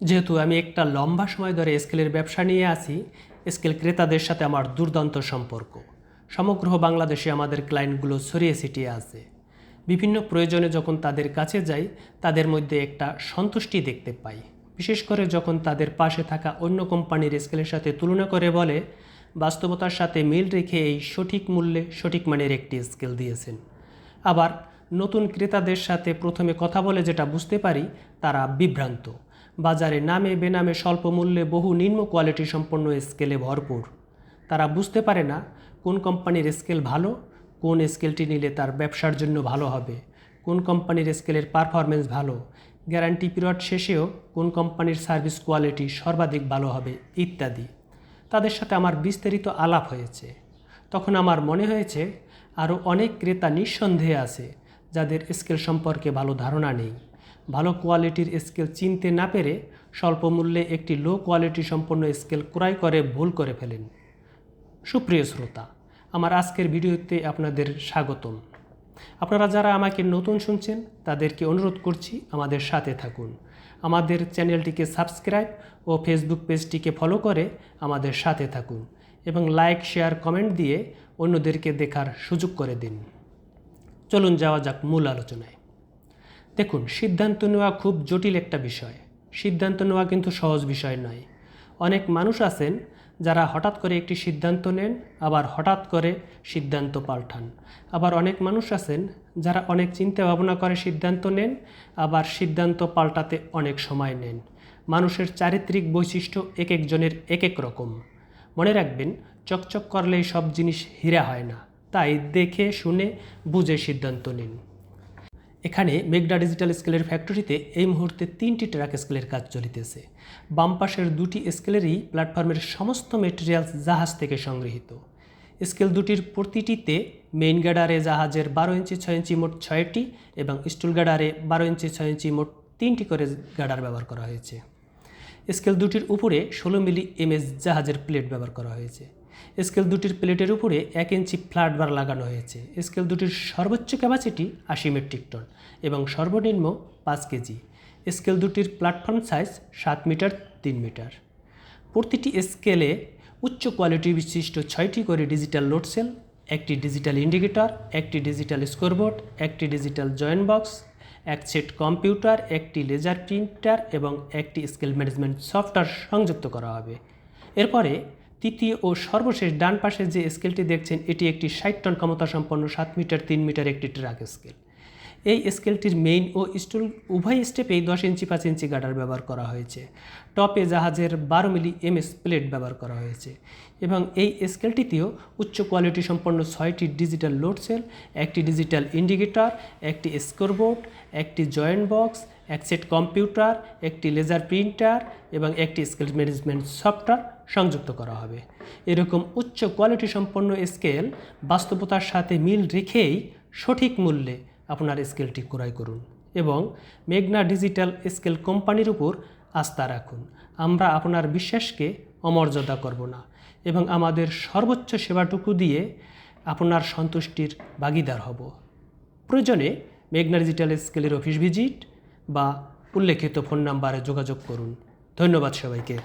যেহেতু আমি একটা লম্বা সময় ধরে স্কেলের ব্যবসা নিয়ে আছি, স্কেল ক্রেতাদের সাথে আমার দুর্দান্ত সম্পর্ক। সমগ্র বাংলাদেশে আমাদের ক্লায়েন্টগুলো ছড়িয়ে ছিটিয়ে আছে। বিভিন্ন প্রয়োজনে যখন তাদের কাছে যাই, তাদের মধ্যে একটা সন্তুষ্টি দেখতে পাই। বিশেষ করে যখন তাদের পাশে থাকা অন্য কোম্পানির স্কেলের সাথে তুলনা করে বলে, বাস্তবতার সাথে মিল রেখে এই সঠিক মূল্যে সঠিক মানের একটি স্কেল দিয়েছেন। আবার নতুন ক্রেতাদের সাথে প্রথমে কথা বলে যেটা বুঝতে পারি, তারা বিভ্রান্ত। বাজারে নামে বেনামে স্বল্প মূল্যে বহু নিম্ন কোয়ালিটি সম্পন্ন স্কেলে ভরপুর। তারা বুঝতে পারে না কোন কোম্পানির স্কেল ভালো, কোন স্কেলটি নিলে তার ব্যবসার জন্য ভালো হবে, কোন কোম্পানির স্কেলের পারফরমেন্স ভালো, গ্যারান্টি পিরিয়ড শেষেও কোন কোম্পানির সার্ভিস কোয়ালিটি সর্বাধিক ভালো হবে ইত্যাদি। তাদের সাথে আমার বিস্তারিত আলাপ হয়েছে। তখন আমার মনে হয়েছে, আরও অনেক ক্রেতা নিঃসন্দেহে আছে যাদের স্কেল সম্পর্কে ভালো ধারণা নেই। ভালো কোয়ালিটির স্কেল চিনতে না পেরে স্বল্প মূল্যে একটি লো কোয়ালিটি সম্পন্ন স্কেল ক্রয় করে ভুল করে ফেলেন। সুপ্রিয় শ্রোতা, আমার আজকের ভিডিওতে আপনাদের স্বাগতম। আপনারা যারা আমাকে নতুন শুনছেন, তাদেরকে অনুরোধ করছি আমাদের সাথে থাকুন। আমাদের চ্যানেলটিকে সাবস্ক্রাইব ও ফেসবুক পেজটিকে ফলো করে আমাদের সাথে থাকুন এবং লাইক শেয়ার কমেন্ট দিয়ে অন্যদেরকে দেখার সুযোগ করে দিন। চলুন যাওয়া যাক মূল আলোচনায়। দেখুন, সিদ্ধান্ত নেওয়া খুব জটিল একটা বিষয়। সিদ্ধান্ত নেওয়া কিন্তু সহজ বিষয় নয়। অনেক মানুষ আছেন যারা হঠাৎ করে একটি সিদ্ধান্ত নেন, আবার হঠাৎ করে সিদ্ধান্ত পাল্টান। আবার অনেক মানুষ আছেন যারা অনেক চিন্তা ভাবনা করে সিদ্ধান্ত নেন, আবার সিদ্ধান্ত পাল্টাতে অনেক সময় নেন। মানুষের চারিত্রিক বৈশিষ্ট্য এক একজনের এক এক রকম। মনে রাখবেন, চকচক করলেই সব জিনিস হীরা হয় না। তাই দেখে, শুনে, বুঝে সিদ্ধান্ত নিন। এখানে মেঘডা ডিজিটাল স্কেলের ফ্যাক্টরিতে এই মুহূর্তে তিনটি ট্রাক স্কেলের কাজ চলিতেছে। বাম পাশের দুটি স্কেলেরই প্ল্যাটফর্মের সমস্ত মেটেরিয়ালস জাহাজ থেকে সংগৃহীত। স্কেল দুটির প্রতিটিতে মেইন গাডারে জাহাজের বারো ইঞ্চি, ছয় ইঞ্চি মোট ছয়টি এবং স্টুল গাডারে বারো ইঞ্চি, ছয় ইঞ্চি মোট তিনটি করে গাডার ব্যবহার করা হয়েছে। স্কেল দুটির উপরে ষোলো মিলি এমএস জাহাজের প্লেট ব্যবহার করা হয়েছে। স্কেল দুটির প্লেটের উপরে এক ইঞ্চি ফ্ল্যাট বার লাগানো হয়েছে। স্কেল দুটির সর্বোচ্চ ক্যাপাসিটি আশি মেট্রিক টন এবং সর্বনিম্ন পাঁচ কেজি। স্কেল দুটির প্ল্যাটফর্ম সাইজ সাত মিটার তিন মিটার প্রতিটি স্কেলে উচ্চ কোয়ালিটি বিশিষ্ট ছয়টি করে ডিজিটাল লোড সেল একটি ডিজিটাল ইন্ডিকেটর একটি ডিজিটাল স্কোরবোর্ড একটি ডিজিটাল জয়েন্ট বক্স এক সেট কম্পিউটার একটি লেজার প্রিন্টার এবং একটি স্কেল ম্যানেজমেন্ট সফটওয়্যার সংযুক্ত করা হবে। এরপরে তৃতীয় ও সর্বশেষ ডান পাশে যে স্কেলটি দেখছেন, এটি একটি ষাট টন ক্ষমতা সম্পন্ন সাত মিটার, তিন মিটার একটি ট্রাক স্কেল। এই স্কেলটির মেইন ও স্টুল উভয় স্টেপেই দশ ইঞ্চি, পাঁচ ইঞ্চি গাডার ব্যবহার করা হয়েছে। টপে জাহাজের বারো মিলি এমএস প্লেট ব্যবহার করা হয়েছে এবং এই স্কেলটিতেও উচ্চ কোয়ালিটি সম্পন্ন ছয়টি ডিজিটাল লোড সেল একটি ডিজিটাল ইন্ডিকেটর একটি স্কোরবোর্ড একটি জয়েন্ট বক্স এক সেট কম্পিউটার একটি লেজার প্রিন্টার এবং একটি স্কেল ম্যানেজমেন্ট সফটওয়্যার সংযুক্ত করা হবে। এরকম উচ্চ কোয়ালিটি সম্পন্ন স্কেল বাস্তবতার সাথে মিল রেখেই সঠিক মূল্যে আপনার স্কেলটি ক্রয় করুন এবং মেঘনা ডিজিটাল স্কেল কোম্পানির উপর আস্থা রাখুন। আমরা আপনার বিশ্বাসকে অমর্যাদা করব না এবং আমাদের সর্বোচ্চ সেবাটুকু দিয়ে আপনার সন্তুষ্টির ভাগিদার হব। প্রয়োজনে মেঘনা ডিজিটাল স্কেলের অফিস ভিজিট বা উল্লেখিত ফোন নাম্বারে যোগাযোগ করুন। ধন্যবাদ সবাইকে।